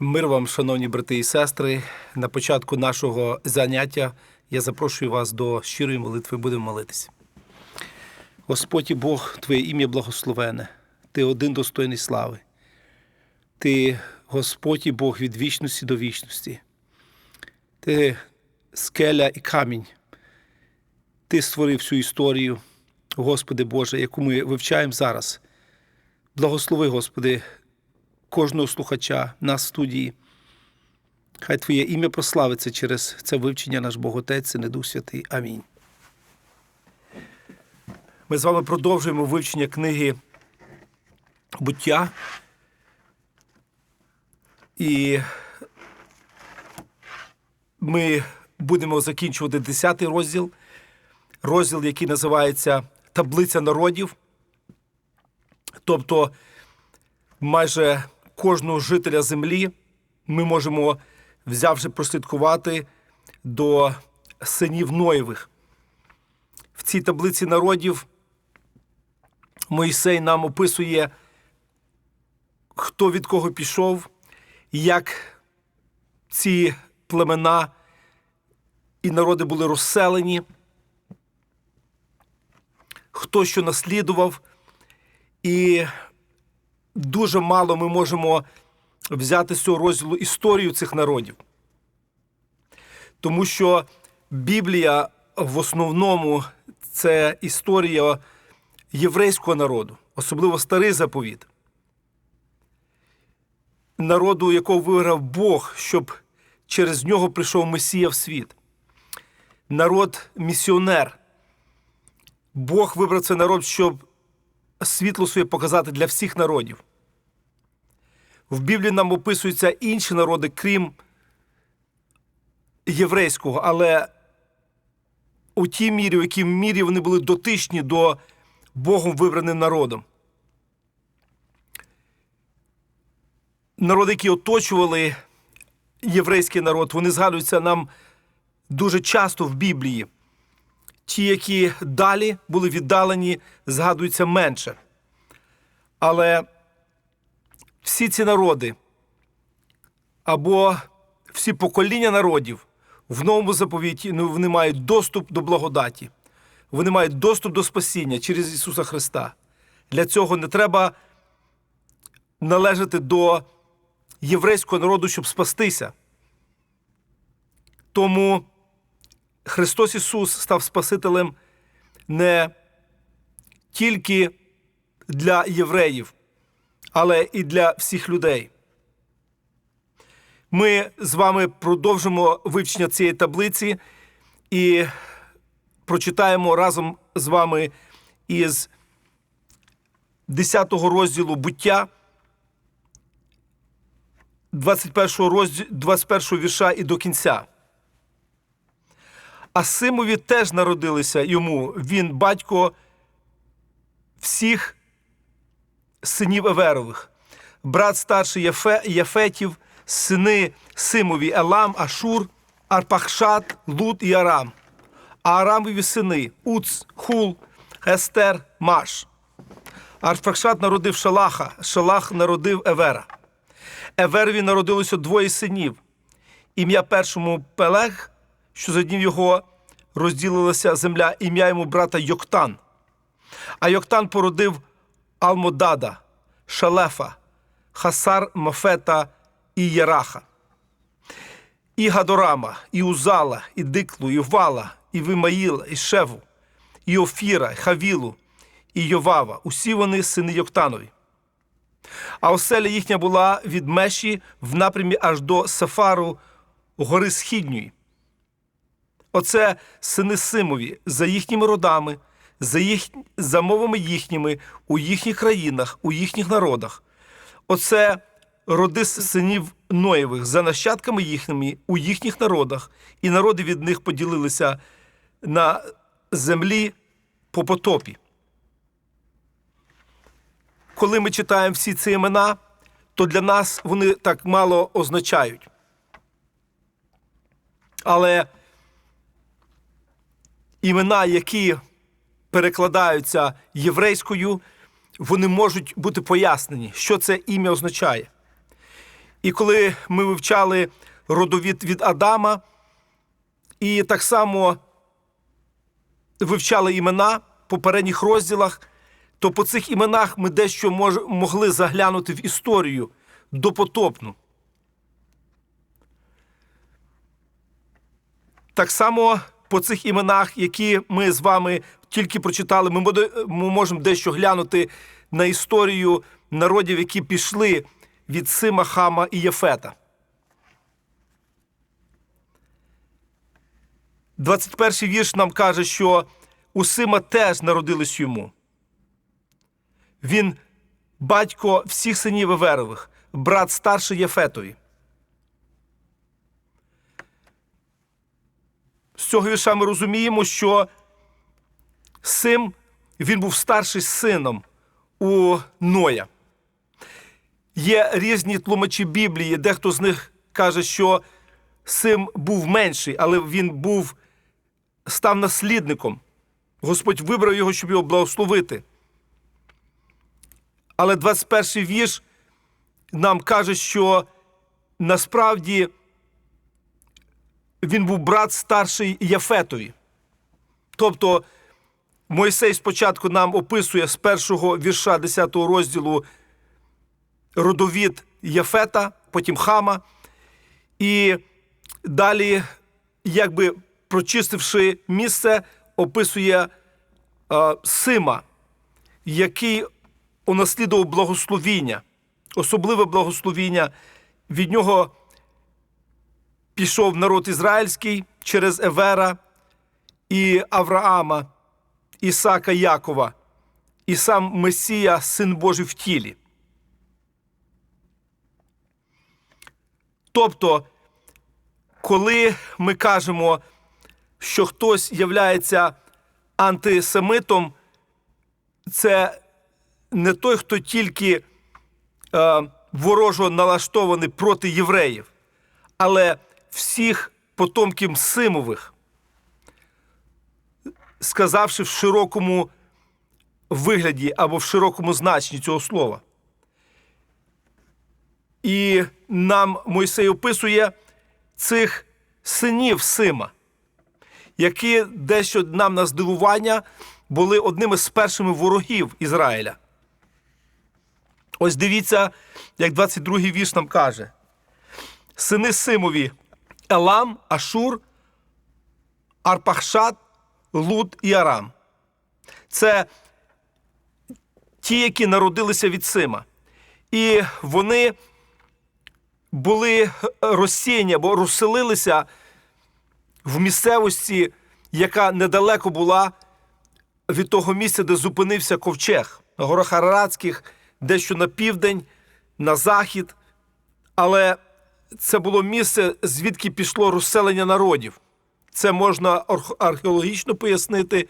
Мир вам, шановні брати і сестри. На початку нашого заняття я запрошую вас до щирої молитви. Будемо молитися. Господь Бог, Твоє ім'я благословене. Ти один достойний слави. Ти Господь Бог від вічності до вічності. Ти скеля і камінь. Ти створив всю історію, Господи Боже, яку ми вивчаємо зараз. Благослови, Господи, кожного слухача нас в студії. Хай Твоє ім'я прославиться через це вивчення наш Бог Отець і не Дух Святий. Амінь. Ми з вами продовжуємо вивчення книги буття. І ми будемо закінчувати 10 розділ, розділ, який називається Таблиця народів. Тобто майже кожного жителя землі ми можемо, взявши прослідкувати до синів Ноєвих. В цій таблиці народів Моїсей нам описує, хто від кого пішов, як ці племена і народи були розселені, хто що наслідував. І дуже мало ми можемо взяти з цього розділу історію цих народів. Тому що Біблія в основному це історія єврейського народу, особливо старий заповіт. Народу, якого виграв Бог, щоб через нього прийшов Месія в світ. Народ місіонер. Бог вибрав цей народ, щоб світло своє показати для всіх народів. В Біблії нам описуються інші народи, крім єврейського, але у тій мірі, в якій мірі вони були дотичні до Богом вибраним народом. Народи, які оточували єврейський народ, вони згадуються нам дуже часто в Біблії. Ті, які далі були віддалені, згадуються менше. Але всі ці народи або всі покоління народів в новому заповіті ну, вони мають доступ до благодаті, вони мають доступ до спасіння через Ісуса Христа. Для цього не треба належати до єврейського народу, щоб спастися. Тому Христос Ісус став Спасителем не тільки для євреїв, але і для всіх людей. Ми з вами продовжимо вивчення цієї таблиці і прочитаємо разом з вами із 10 розділу буття, 21 розділ, 21 вірша і до кінця. А Симові теж народилися йому він батько всіх синів Еверових, брат старший Єфе, Єфетів, сини Симові Елам, Ашур, Арпахшат, Лут і Арам. А Арамові сини Уц, Хул, Естер, Маш. Арпахшат народив Шалаха, Шалах народив Евера. Еверові народилося двоє синів. Ім'я першому Пелег, що за днів його розділилася земля, ім'я йому брата Йоктан. А Йоктан породив Алмодада, Шалефа, Хасар Мафета і Єраха. І Гадорама, і Узала, і Диклу, і Вала, і Вимаїла, і Шеву, і Офіра, і Хавілу, і Йовава. Усі вони сини Йоктанові. А оселя їхня була від Меші в напрямі аж до Сафару, гори Східньої. Оце сини Симові за їхніми родами, за, їх, за мовами їхніми, у їхніх країнах, у їхніх народах. Оце роди синів Ноєвих за нащадками їхніми у їхніх народах, і народи від них поділилися на землі по потопі. Коли ми читаємо всі ці імена, то для нас вони так мало означають. Але імена, які перекладаються єврейською, вони можуть бути пояснені, що це ім'я означає. І коли ми вивчали родовід від Адама, і так само вивчали імена в попередніх розділах, то по цих іменах ми дещо мож, могли заглянути в історію допотопну. Так само по цих іменах, які ми з вами тільки прочитали, ми, можемо дещо глянути на історію народів, які пішли від Сима, Хама і Єфета. 21 вірш нам каже, що у Сима теж народились йому. Він батько всіх синів Еверових, брат старший Єфетові. З цього вірша ми розуміємо, що Сим він був старший сином у Ноя. Є різні тлумачі Біблії, дехто з них каже, що Сим був менший, але він був став наслідником. Господь вибрав його, щоб його благословити. Але 21 вірш нам каже, що насправді він був брат старший Яфетові. Тобто Мойсей спочатку нам описує з першого вірша 10 розділу родовід Яфета, потім Хама. І далі, якби прочистивши місце, описує е, Сима, який унаслідував благословіння, особливе благословіння. Від нього пішов народ ізраїльський через Евера і Авраама, Ісака Якова, і сам Месія, син Божий в тілі. Тобто, коли ми кажемо, що хтось являється антисемитом, це не той, хто тільки е, ворожо налаштований проти євреїв, але всіх потомків Симових, сказавши в широкому вигляді або в широкому значенні цього слова. І нам Мойсей описує цих синів Сима, які дещо нам на здивування були одними з першими ворогів Ізраїля. Ось дивіться, як 22-й вірш нам каже: сини Симові Елам, Ашур, Арпахшат, Луд і Арам. Це ті, які народилися від Сима. І вони були розсіяні або розселилися в місцевості, яка недалеко була від того місця, де зупинився ковчег, на горах Араратських, дещо на південь, на захід. Але це було місце, звідки пішло розселення народів. Це можна археологічно пояснити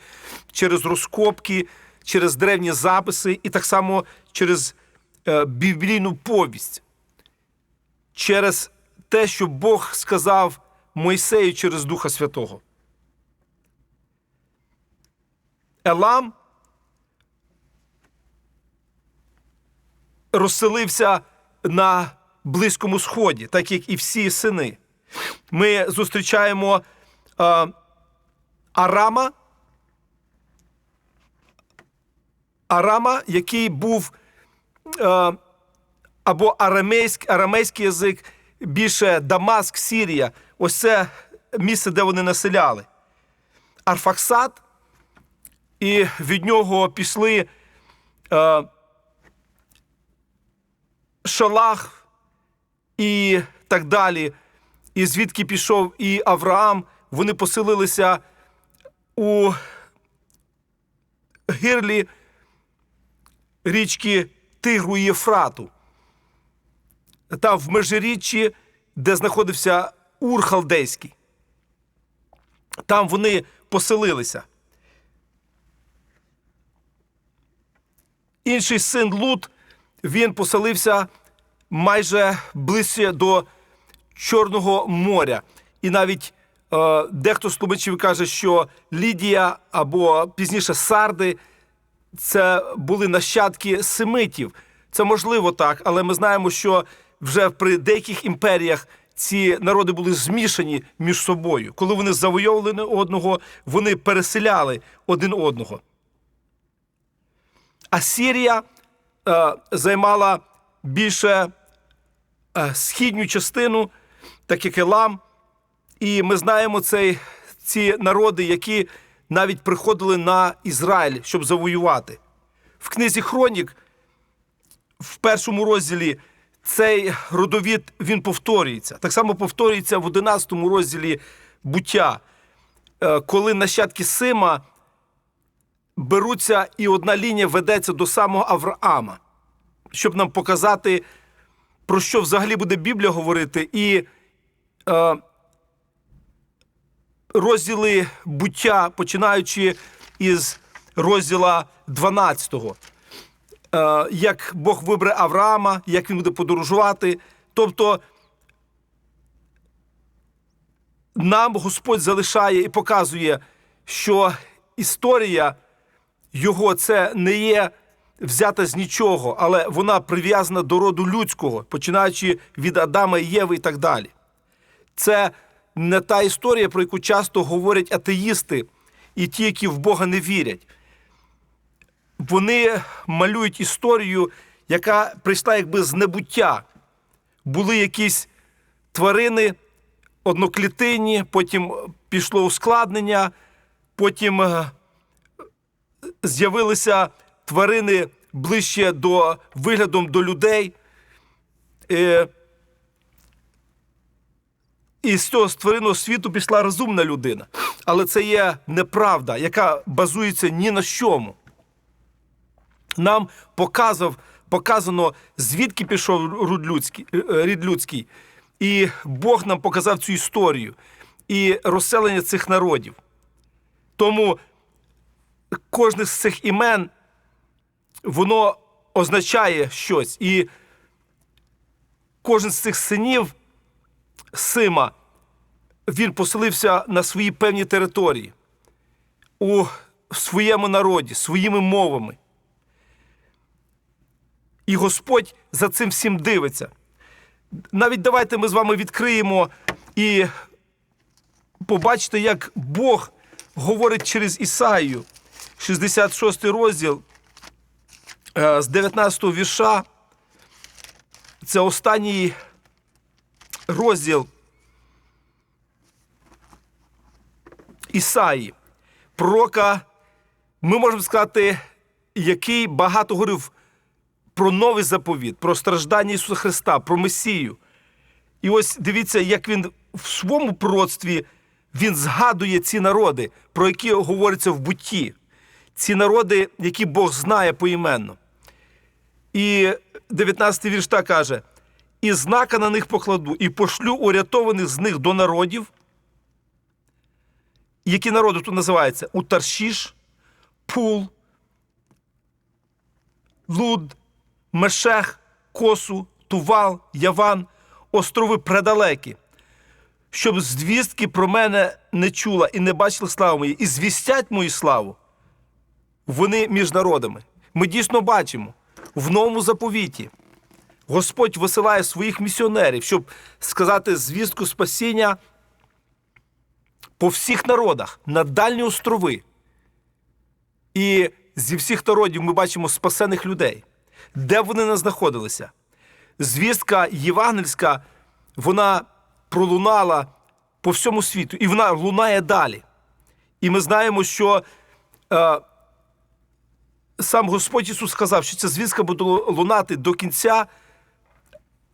через розкопки, через древні записи і так само через е, біблійну повість, через те, що Бог сказав Мойсею через Духа Святого. Елам розселився на Близькому Сході, так як і всі сини. Ми зустрічаємо е, Арама, Арама, який був е, або арамейський, арамейський язик, більше Дамаск, Сірія. Ось це місце, де вони населяли. Арфаксат, і від нього пішли е, Шалах і так далі. І звідки пішов і Авраам, вони поселилися у гирлі річки Тигру і Єфрату. Там в межиріччі, де знаходився Ур Халдейський. Там вони поселилися. Інший син Лут, він поселився майже ближче до Чорного моря. І навіть е, дехто з тлумачів каже, що Лідія або пізніше Сарди це були нащадки семитів. Це можливо так, але ми знаємо, що вже при деяких імперіях ці народи були змішані між собою. Коли вони завойовували одного, вони переселяли один одного. А Сірія е, займала більше східню частину, так як Елам. І ми знаємо цей, ці народи, які навіть приходили на Ізраїль, щоб завоювати. В книзі Хронік, в першому розділі, цей родовід він повторюється. Так само повторюється в 11 розділі буття, е, коли нащадки Сима беруться, і одна лінія ведеться до самого Авраама, щоб нам показати, про що взагалі буде Біблія говорити, і е, розділи буття, починаючи із розділа 12, е, як Бог вибере Авраама, як він буде подорожувати. Тобто нам Господь залишає і показує, що історія його це не є взята з нічого, але вона прив'язана до роду людського, починаючи від Адама і Єви і так далі. Це не та історія, про яку часто говорять атеїсти і ті, які в Бога не вірять. Вони малюють історію, яка прийшла якби з небуття. Були якісь тварини одноклітинні, потім пішло ускладнення, потім е, з'явилися тварини ближче до виглядом до людей. Е, І з цього створеного світу пішла розумна людина. Але це є неправда, яка базується ні на чому. Нам показав, показано, звідки пішов рід людський, е, рід людський. І Бог нам показав цю історію і розселення цих народів. Тому кожне з цих імен воно означає щось. І кожен з цих синів Сима, він поселився на своїй певній території, у своєму народі, своїми мовами. І Господь за цим всім дивиться. Навіть давайте ми з вами відкриємо і побачите, як Бог говорить через Ісаїю, 66 розділ з 19 вірша. Це останній розділ Ісаї, пророка, ми можемо сказати, який багато говорив про новий заповіт, про страждання Ісуса Христа, про Месію. І ось дивіться, як він в своєму пророцтві він згадує ці народи, про які говориться в бутті. Ці народи, які Бог знає поіменно. І 19 вірш так каже: і знака на них покладу, і пошлю урятованих з них до народів. Які народи тут називаються? Утаршіш, Пул, Луд, Мешех, Косу, Тувал, Яван, острови предалекі, щоб звістки про мене не чула і не бачила славу мої, і звістять мою славу. Вони між народами. Ми дійсно бачимо в новому заповіті. Господь висилає своїх місіонерів, щоб сказати звістку спасіння по всіх народах на дальні острови. І зі всіх народів ми бачимо спасених людей, де вони не знаходилися. Звістка євангельська, вона пролунала по всьому світу, і вона лунає далі. І ми знаємо, що е, сам Господь Ісус сказав, що ця звістка буде лунати до кінця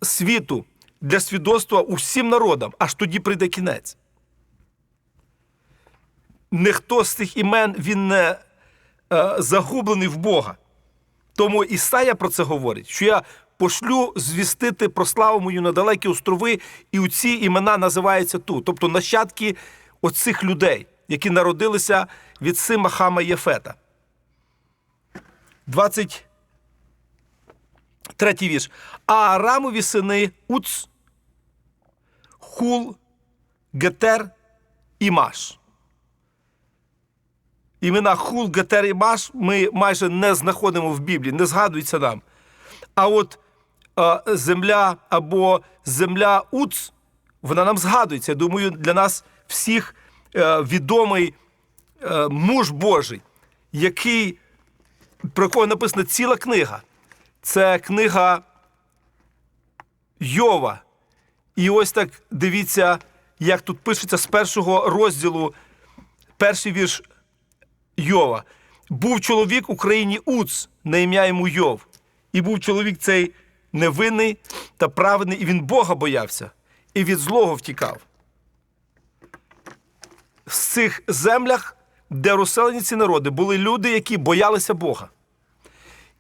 світу для свідоцтва усім народам, аж тоді прийде кінець. Ніхто з цих імен він не е, загублений в Бога. Тому Ісая про це говорить, що я пошлю звістити про славу мою на далекі острови, і у ці імена називаються тут, тобто нащадки оцих людей, які народилися від Сима Хама Єфета. 23 вірш. А Арамові сини Уц, Хул, Гетер і Маш. Імена Хул, Гетер і Маш ми майже не знаходимо в Біблії, не згадується нам. А от е, земля або земля Уц, вона нам згадується. Я думаю, для нас всіх е, відомий е, муж Божий, який, про якого написана ціла книга. Це книга Йова. І ось так дивіться, як тут пишеться з першого розділу, перший вірш Йова. Був чоловік у країні Уц, на ім'я йому Йов. І був чоловік цей невинний та праведний, і він Бога боявся, і від злого втікав. В цих землях, де розселені ці народи, були люди, які боялися Бога.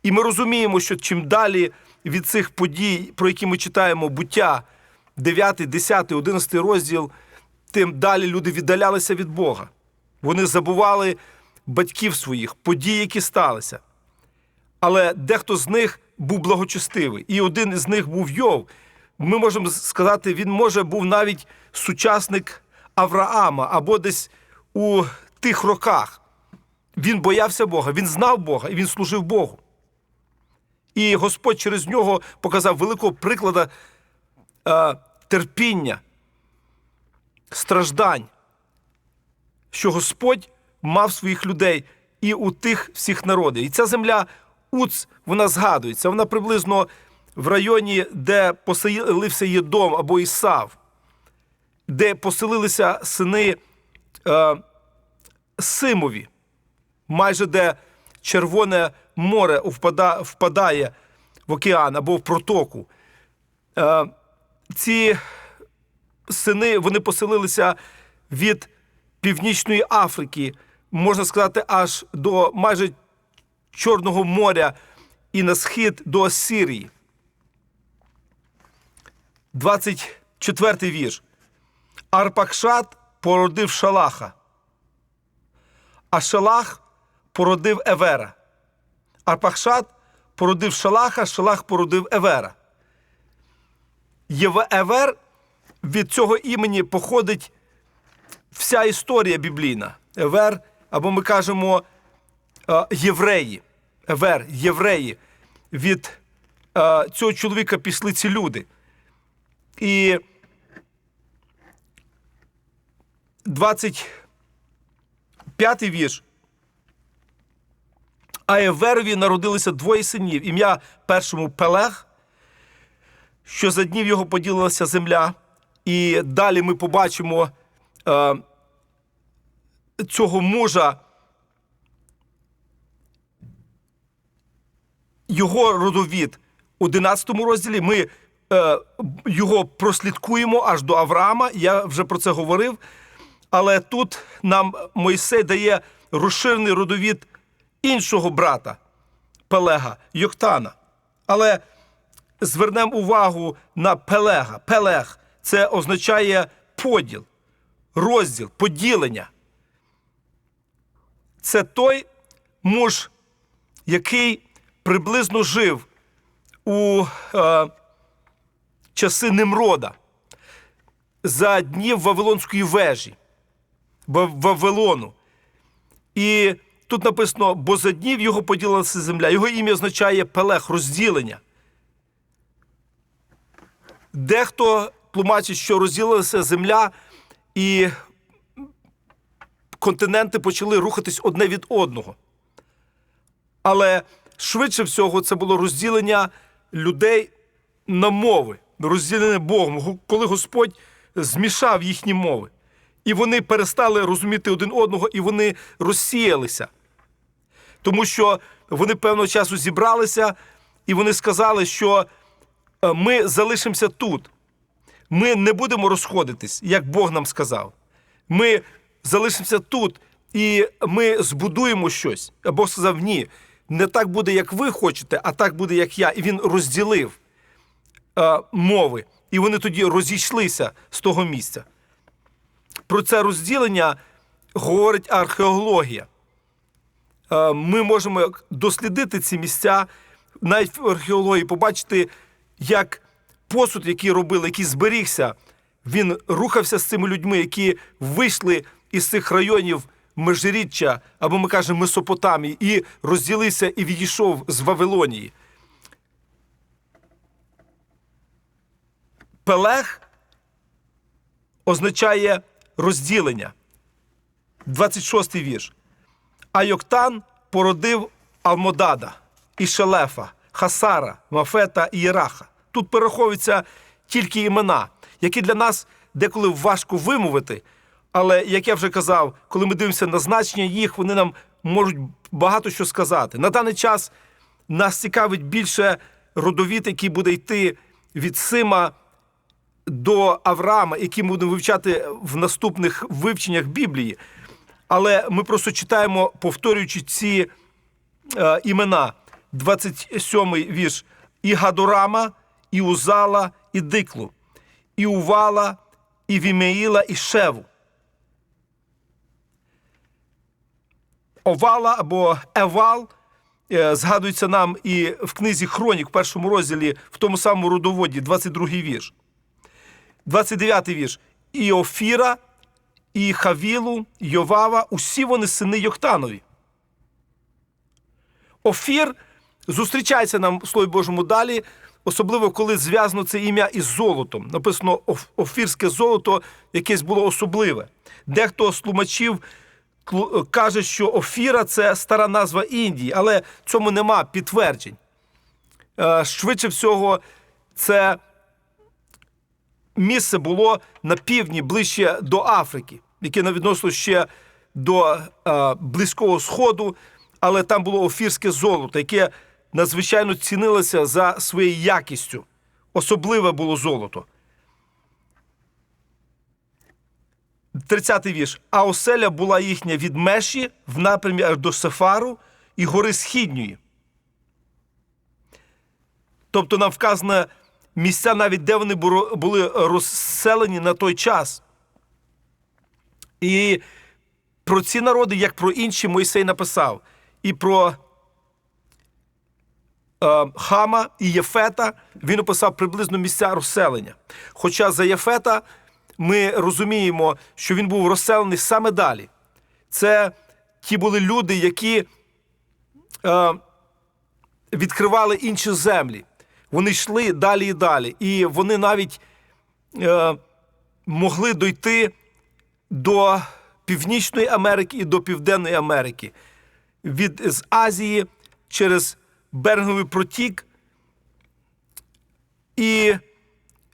І ми розуміємо, що чим далі від цих подій, про які ми читаємо, буття 9, 10, 11 розділ, тим далі люди віддалялися від Бога. Вони забували батьків своїх, подій, які сталися. Але дехто з них був благочестивий, і один із них був Йов. Ми можемо сказати, він може був навіть сучасник Авраама або десь у тих роках. Він боявся Бога, він знав Бога і він служив Богу. І Господь через нього показав великого приклада е, терпіння, страждань, що Господь мав своїх людей і у тих всіх народів. І ця земля Уц, вона згадується, вона приблизно в районі, де поселився Єдом або Ісав, де поселилися сини е, Симові, майже де Червоне море впадає в океан або в протоку. Е, ці сини вони поселилися від Північної Африки, можна сказати, аж до майже Чорного моря і на схід до Асирії. 24 вірш. Арпакшат породив Шалаха, а Шалах породив Евера. Арпахшат породив Шалаха, Шалах породив Евера. Єве- Евер від цього імені походить вся історія біблійна. Евер, або ми кажемо е, євреї. Евер, євреї. Від е, цього чоловіка пішли ці люди. І 25 вірш. А Еверові народилися двоє синів. Ім'я першому Пелег, що за днів його поділилася земля. І далі ми побачимо е, цього мужа, його родовід у 11 розділі. Ми е, його прослідкуємо аж до Авраама. Я вже про це говорив. Але тут нам Мойсей дає розширений родовід іншого брата Пелега, Йоктана. Але звернемо увагу на Пелега. Пелег це означає поділ, розділ, поділення. Це той муж, який приблизно жив у е, часи Немрода за днів Вавилонської вежі, Вавилону. І тут написано, бо за днів його поділилася земля. Його ім'я означає Пелех, розділення. Дехто тлумачить, що розділилася земля, і континенти почали рухатись одне від одного. Але швидше всього це було розділення людей на мови, розділене Богом, коли Господь змішав їхні мови. І вони перестали розуміти один одного, і вони розсіялися. Тому що вони певного часу зібралися, і вони сказали, що е, ми залишимося тут. Ми не будемо розходитись, як Бог нам сказав. Ми залишимося тут, і ми збудуємо щось. А Бог сказав: ні, не так буде, як ви хочете, а так буде, як я. І він розділив е, мови. І вони тоді розійшлися з того місця. Про це розділення говорить археологія. Е, Ми можемо дослідити ці місця, навіть в археології, побачити, як посуд, який робили, який зберігся, він рухався з цими людьми, які вийшли із цих районів Межиріччя, або ми кажемо Месопотамії, і розділився і відійшов з Вавилонії. Пелех означає розділення. 26 вірш. А Йоктан породив Алмодада, Ішелефа, Хасара, Мафета і Єраха. Тут перераховуються тільки імена, які для нас деколи важко вимовити. Але, як я вже казав, коли ми дивимося на значення їх, вони нам можуть багато що сказати. На даний час нас цікавить більше родовід, який буде йти від Сима до Авраама, який ми будемо вивчати в наступних вивченнях Біблії. Але ми просто читаємо, повторюючи ці е, імена. 27-й вірш. І Гадорама, і Узала, і Диклу, і Увала, і Вімеїла, і Шеву. Овала або Евал е, згадується нам і в книзі Хронік, в першому розділі, в тому самому родоводі, 22-й вірш. 29-й вірш. І Офіра, і Хавілу, Йовава, усі вони сини Йоктанові. Офір зустрічається нам в Слові Божому далі, особливо коли зв'язано це ім'я із золотом. Написано офірське золото, якесь було особливе. Дехто з тлумачів каже, що Офіра це стара назва Індії, але цьому нема підтверджень. Е, Швидше всього, це місце було на півдні, ближче до Африки, яке не відносно ще до е, Близького Сходу, але там було офірське золото, яке надзвичайно цінилося за своєю якістю. Особливе було золото. 30-й вірш. А оселя була їхня від Меші в напрямі аж до Сефару і гори Східньої. Тобто нам вказано місця, навіть де вони були розселені на той час. І про ці народи, як про інші, Мойсей написав. І про е, Хама і Єфета він описав приблизно місця розселення. Хоча за Єфета ми розуміємо, що він був розселений саме далі. Це ті були люди, які е, відкривали інші землі. Вони йшли далі і далі. І вони навіть е, могли дойти до Північної Америки і до Південної Америки. Від з Азії через Беринговий протік і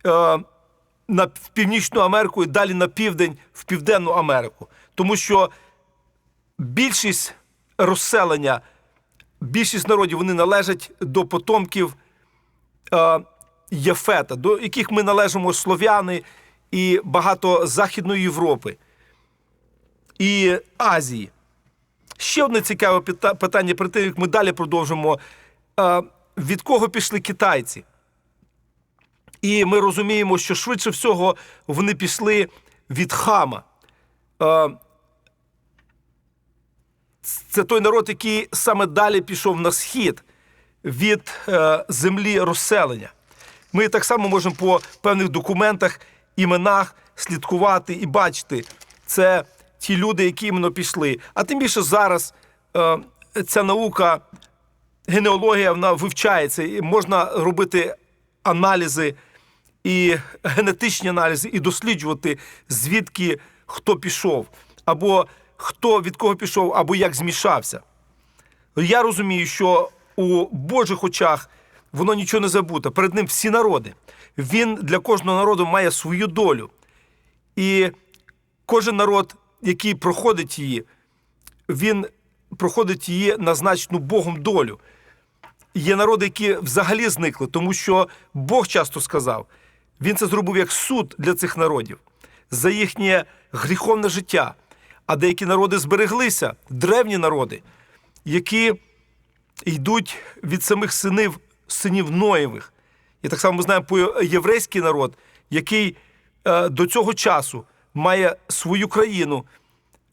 е, на в Північну Америку і далі на південь в Південну Америку. Тому що більшість розселення, більшість народів вони належать до потомків Єфета, до яких ми належимо слов'яни і багато Західної Європи і Азії. Ще одне цікаве питання при тим, як ми далі продовжимо. Е, Від кого пішли китайці? І ми розуміємо, що швидше всього вони пішли від хама. Е, Це той народ, який саме далі пішов на схід від е, землі розселення. Ми так само можемо по певних документах, іменах слідкувати і бачити. Це ті люди, які іменно пішли. А тим більше зараз е, ця наука, генеалогія, вона вивчається, і можна робити аналізи і генетичні аналізи, і досліджувати, звідки хто пішов, або хто від кого пішов, або як змішався. Я розумію, що у Божих очах воно нічого не забуте. Перед ним всі народи. Він для кожного народу має свою долю. І кожен народ, який проходить її, він проходить її назначену Богом долю. Є народи, які взагалі зникли, тому що Бог часто сказав, він це зробив як суд для цих народів за їхнє гріховне життя. А деякі народи збереглися, древні народи, які йдуть від самих синів, синів Ноєвих. І так само ми знаємо про єврейський народ, який е, до цього часу має свою країну,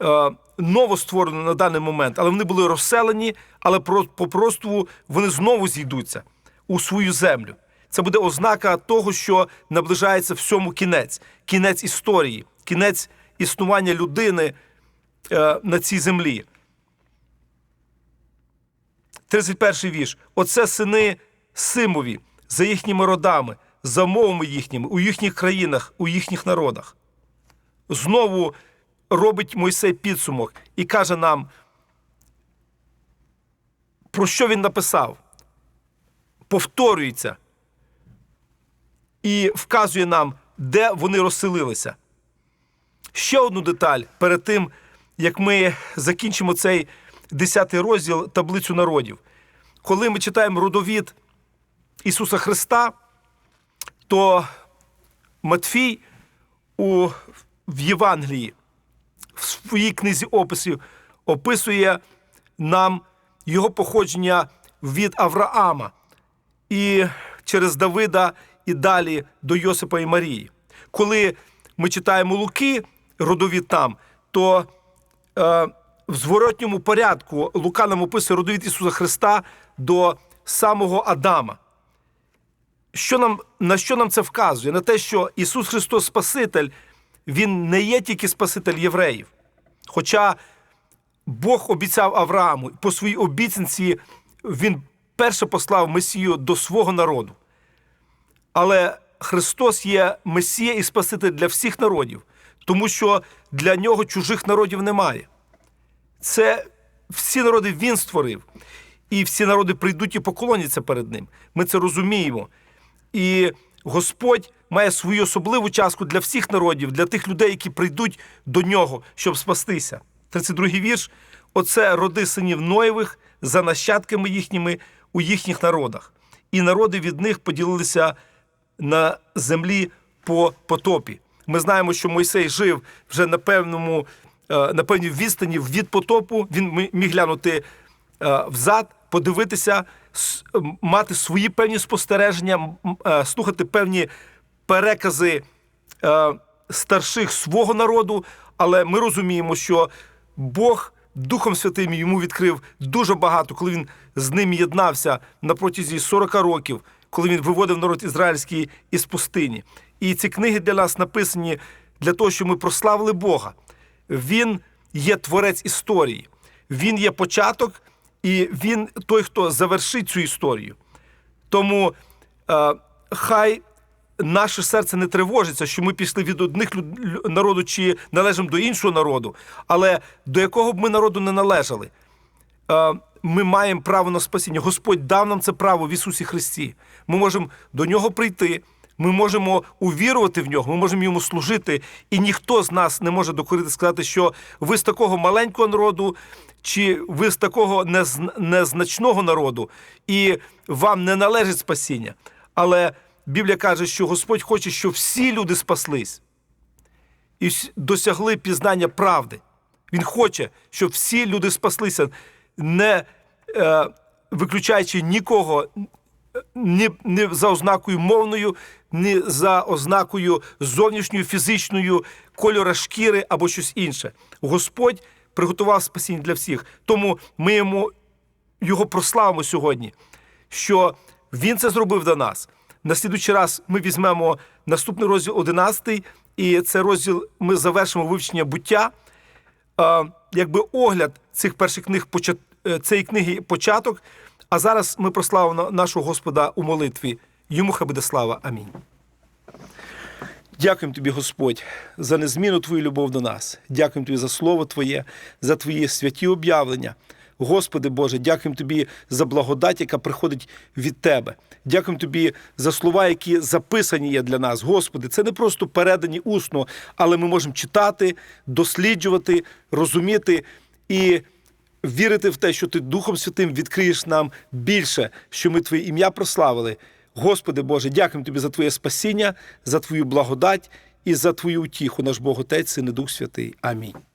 е, новостворену на даний момент, але вони були розселені, але про, попросту вони знову зійдуться у свою землю. Це буде ознака того, що наближається всьому кінець, кінець історії, кінець існування людини е, на цій землі. 31 вірш. Оце сини Симові за їхніми родами, за мовами їхніми, у їхніх країнах, у їхніх народах. Знову робить Мойсей підсумок і каже нам, про що він написав? Повторюється і вказує нам, де вони розселилися. Ще одну деталь перед тим, як ми закінчимо цей 10 розділ таблицю народів. Коли ми читаємо родовід Ісуса Христа, то Матфій у, в Євангелії, в своїй книзі описів, описує нам його походження від Авраама і через Давида і далі до Йосипа і Марії. Коли ми читаємо Луки, родовід там, то е, в зворотньому порядку Лука нам описує родовід Ісуса Христа до самого Адама. Що нам, на що нам це вказує? На те, що Ісус Христос Спаситель, Він не є тільки Спаситель євреїв. Хоча Бог обіцяв Аврааму, по своїй обіцянці Він перше послав Месію до свого народу. Але Христос є Месія і Спаситель для всіх народів, тому що для нього чужих народів немає. Це всі народи Він створив, і всі народи прийдуть і поклоняться перед Ним. Ми це розуміємо. І Господь має свою особливу частку для всіх народів, для тих людей, які прийдуть до нього, щоб спастися. 32-й вірш. Оце роди синів Ноєвих за нащадками їхніми у їхніх народах. І народи від них поділилися на землі по потопі. Ми знаємо, що Мойсей жив вже на певному, на певній відстані від потопу. Він міг глянути е, взад, подивитися, мати свої певні спостереження, е, слухати певні перекази е, старших свого народу. Але ми розуміємо, що Бог Духом Святим йому відкрив дуже багато, коли він з ним єднався на протязі 40 років, коли він виводив народ ізраїльський із пустині. І ці книги для нас написані для того, щоб ми прославили Бога. Він є творець історії, він є початок, і він той, хто завершить цю історію. Тому е, хай наше серце не тривожиться, що ми пішли від одних народу чи належимо до іншого народу, але до якого б ми народу не належали, е, ми маємо право на спасіння. Господь дав нам це право в Ісусі Христі. Ми можемо до нього прийти. Ми можемо увірувати в нього, ми можемо йому служити, і ніхто з нас не може докорити сказати, що ви з такого маленького народу, чи ви з такого незначного народу, і вам не належить спасіння. Але Біблія каже, що Господь хоче, щоб всі люди спаслись і досягли пізнання правди. Він хоче, щоб всі люди спаслися, не е, виключаючи нікого ні, ні за ознакою мовною, ні за ознакою зовнішньою, фізичною, кольора шкіри або щось інше. Господь приготував спасіння для всіх. Тому ми йому його прославимо сьогодні, що він це зробив до нас. На слідуючий раз ми візьмемо наступний розділ 11, і це розділ ми завершимо вивчення буття. Якби огляд цих перших книг е, цієї книги початок. А зараз ми прославимо нашого Господа у молитві. Йому хай буде слава. Амінь. Дякуємо тобі, Господь, за незмінну твою любов до нас. Дякуємо тобі за слово Твоє, за твої святі об'явлення. Господи Боже, дякуємо тобі за благодать, яка приходить від Тебе. Дякуємо тобі за слова, які записані є для нас. Господи, це не просто передані усно, але ми можемо читати, досліджувати, розуміти і вірити в те, що ти Духом Святим відкриєш нам більше, що ми Твоє ім'я прославили. Господи Боже, дякуємо Тобі за Твоє спасіння, за Твою благодать і за Твою утіху, наш Бог Отець, Син і Дух Святий. Амінь.